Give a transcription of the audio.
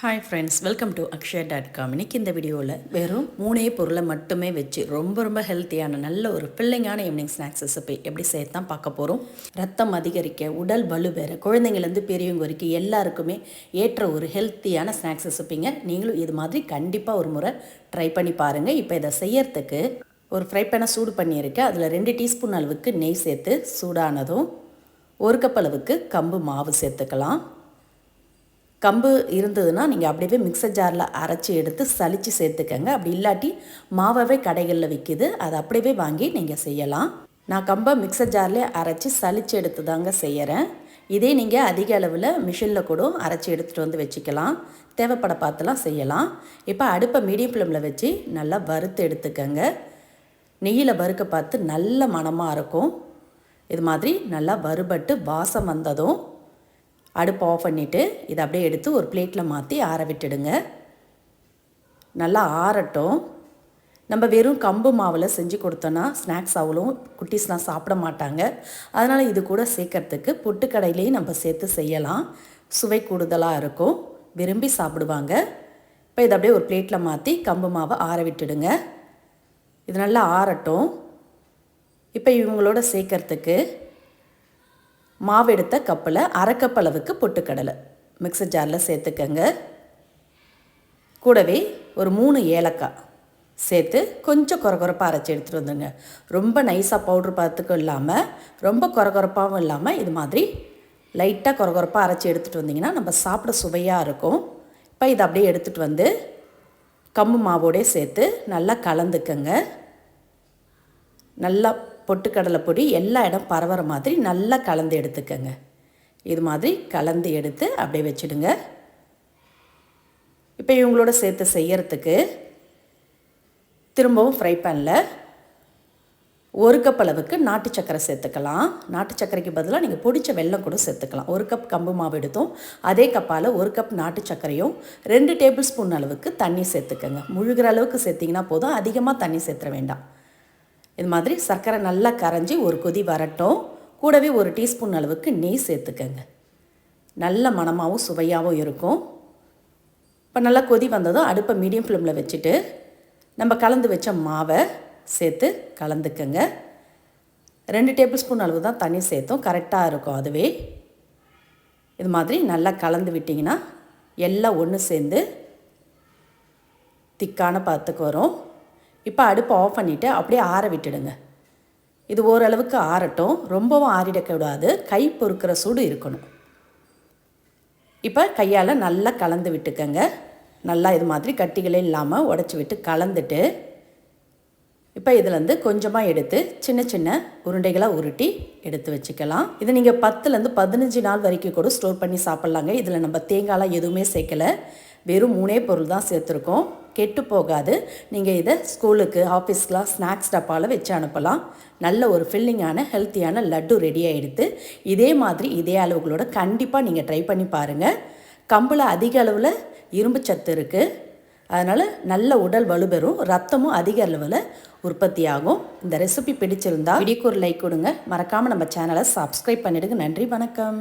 Hi friends welcome to Akshaya dot com இன்னைக்கு இந்த வீடியோவில் வெறும் மூணே பொருளை மட்டுமே வச்சு ரொம்ப ரொம்ப ஹெல்த்தியான நல்ல ஒரு பிள்ளைங்கான ஈவினிங் ஸ்நாக்ஸ் ரெசிபி எப்படி செய்ய தான் பார்க்க போகிறோம் ரத்தம் அதிகரிக்க உடல் வலு பெற பெரியவங்க வரைக்கும் எல்லாருக்குமே ஏற்ற ஒரு ஹெல்த்தியான ஸ்நாக்ஸ் ரெசிப்பிங்க நீங்களும் இது மாதிரி கண்டிப்பாக ஒரு முறை ட்ரை பண்ணி பாருங்கள் இப்போ இதை செய்யறதுக்கு ஒரு ஃப்ரை பேனை சூடு பண்ணியிருக்கேன் அதில் ரெண்டு டீஸ்பூன் அளவுக்கு நெய் சேர்த்து சூடானதும் ஒரு கப் அளவுக்கு கம்பு மாவு சேர்த்துக்கலாம். கம்பு இருந்ததுன்னா நீங்கள் அப்படியே மிக்சர் ஜாரில் அரைச்சி எடுத்து சலித்து சேர்த்துக்கங்க. அப்படி இல்லாட்டி மாவாவே கடைகளில் விற்கிது அதை அப்படியே வாங்கி நீங்கள் செய்யலாம். நான் கம்பை மிக்சர் ஜார்லேயே அரைச்சி சலித்து எடுத்து தாங்க செய்கிறேன் இதே நீங்கள் அதிக அளவில் மிஷினில் கூட அரைச்சி எடுத்துகிட்டு வந்து வச்சுக்கலாம். தேவைப்பட பார்த்துலாம் செய்யலாம். இப்போ அடுப்பை மீடியம் ஃப்ளேமில் வச்சு நல்லா வறுத்து எடுத்துக்கங்க. நெய்யில் வறுக்க பார்த்து நல்ல மணமாக இருக்கும். இது மாதிரி நல்லா வறுபட்டு வாசம் வந்ததும் அடுப்பு ஆஃப் பண்ணிவிட்டு இதை அப்படியே எடுத்து ஒரு பிளேட்டில் மாற்றி ஆற விட்டுடுங்க. நல்லா ஆறட்டும். நம்ம வெறும் கம்பு மாவில் செஞ்சு கொடுத்தோன்னா ஸ்நாக்ஸ் அவ்வளோ குட்டீஸ்லாம் சாப்பிட மாட்டாங்க. அதனால் இது கூட சேர்க்கறதுக்கு பொட்டுக்கடையிலையும் நம்ம சேர்த்து செய்யலாம். சுவை கூடுதலாக இருக்கும். விரும்பி சாப்பிடுவாங்க. இப்போ இதை அப்படியே ஒரு பிளேட்டில் மாற்றி கம்பு மாவை ஆற விட்டுடுங்க. இது நல்லா ஆறட்டும். இப்போ இவங்களோட சேர்க்கறதுக்கு மாவு எடுத்த கப்பில் அரைக்கப்பளவுக்கு அளவுக்கு பொட்டுக்கடலை மிக்சர் ஜாரில் சேர்த்துக்கங்க. கூடவே ஒரு மூணு ஏலக்காய் சேர்த்து கொஞ்சம் குறகுறப்பாக அரைச்சி எடுத்துகிட்டு வந்துடுங்க ரொம்ப நைஸாக பவுட்ரு பார்த்துக்கும் இல்லாமல் ரொம்ப குறகுறப்பாகவும் இல்லாமல் இது மாதிரி லைட்டாக குறகுறப்பாக அரைச்சி எடுத்துகிட்டு வந்திங்கன்னா நம்ம சாப்பிட சுவையாக இருக்கும். இப்போ இதை அப்படியே எடுத்துகிட்டு வந்து கம்பு மாவோடே சேர்த்து நல்லா கலந்துக்கங்க. நல்லா பொட்டுக்கடலை பொடி எல்லா இடம் பரவுற மாதிரி நல்லா கலந்து எடுத்துக்கங்க. இது மாதிரி கலந்து எடுத்து அப்படியே வச்சுடுங்க. இப்போ இவங்களோட சேர்த்து செய்யறதுக்கு திரும்பவும் ஃப்ரை பேனில் ஒரு கப் அளவுக்கு நாட்டு சக்கரை சேர்த்துக்கலாம். நாட்டு சக்கரைக்கு பதிலாக நீங்கள் பிடிச்ச வெல்லம் கூட சேர்த்துக்கலாம். ஒரு கப் கம்பு மாவு எடுத்தோம். அதே கப்பால் ஒரு கப் நாட்டு சர்க்கரையும் ரெண்டு டேபிள் ஸ்பூன் அளவுக்கு தண்ணி சேர்த்துக்கங்க. முழுகிற அளவுக்கு சேர்த்திங்கன்னா போதும். அதிகமாக தண்ணி சேர்த்துற வேண்டாம். இது மாதிரி சர்க்கரை நல்லா கரைஞ்சி ஒரு கொதி வரட்டும். கூடவே ஒரு டீஸ்பூன் அளவுக்கு நெய் சேர்த்துக்கங்க. நல்ல மணமாகவும் சுவையாகவும் இருக்கும். இப்போ நல்லா கொதி வந்ததும் அடுப்பை மீடியம் ஃப்ளேமில் வச்சுட்டு நம்ம கலந்து வச்ச மாவை சேர்த்து கலந்துக்கங்க. ரெண்டு டேபிள் ஸ்பூன் அளவு தான் தண்ணி சேர்த்தோம். கரெக்டாக இருக்கும் அதுவே. இது மாதிரி நல்லா கலந்து விட்டிங்கன்னா எல்லாம் ஒன்று சேர்ந்து திக்கான பதத்துக்கு வரும். இப்போ அடுப்பை ஆஃப் பண்ணிவிட்டு அப்படியே ஆற விட்டுடுங்க. இது ஓரளவுக்கு ஆறட்டும். ரொம்பவும் ஆறிடக்கூடாது. கை பொறுக்கிற சூடு இருக்கணும். இப்போ கையால் நல்லா கலந்து விட்டுக்கங்க. நல்லா இது மாதிரி கட்டிகளே இல்லாமல் உடச்சி விட்டு கலந்துட்டு இப்போ இதுலேருந்து கொஞ்சமாக எடுத்து சின்ன சின்ன உருண்டைகளாக உருட்டி எடுத்து வச்சுக்கலாம். இது நீங்கள் பத்துலேருந்து பதினஞ்சு நாள் வரைக்கும் கூட ஸ்டோர் பண்ணி சாப்பிட்லாங்க. இதில் நம்ம தேங்காயெலாம் எதுவுமே சேர்க்கலை. வெறும் மூணே பொருள் தான் சேர்த்துருக்கோம். கெட்டு போகாது நீங்கள் இதை ஸ்கூலுக்கு ஆஃபீஸ்க்கெலாம் ஸ்நாக்ஸ் டப்பாவில் வச்சு அனுப்பலாம். நல்ல ஒரு ஃபில்லிங்கான ஹெல்த்தியான லட்டு ரெடி ஆகிடுது இதே மாதிரி இதே அளவுகளோட கண்டிப்பாக நீங்கள் ட்ரை பண்ணி பாருங்கள் கம்பில் அதிக அளவில் இரும்பு சத்து இருக்குது அதனால் நல்ல உடல் வலுபெறும். ரத்தமும் அதிக அளவில் உற்பத்தி ஆகும். இந்த ரெசிபி பிடிச்சிருந்தா வீடியோக்கு ஒரு லைக் கொடுங்க. மறக்காமல் நம்ம சேனலை சப்ஸ்கிரைப் பண்ணிவிடுங்க நன்றி வணக்கம்.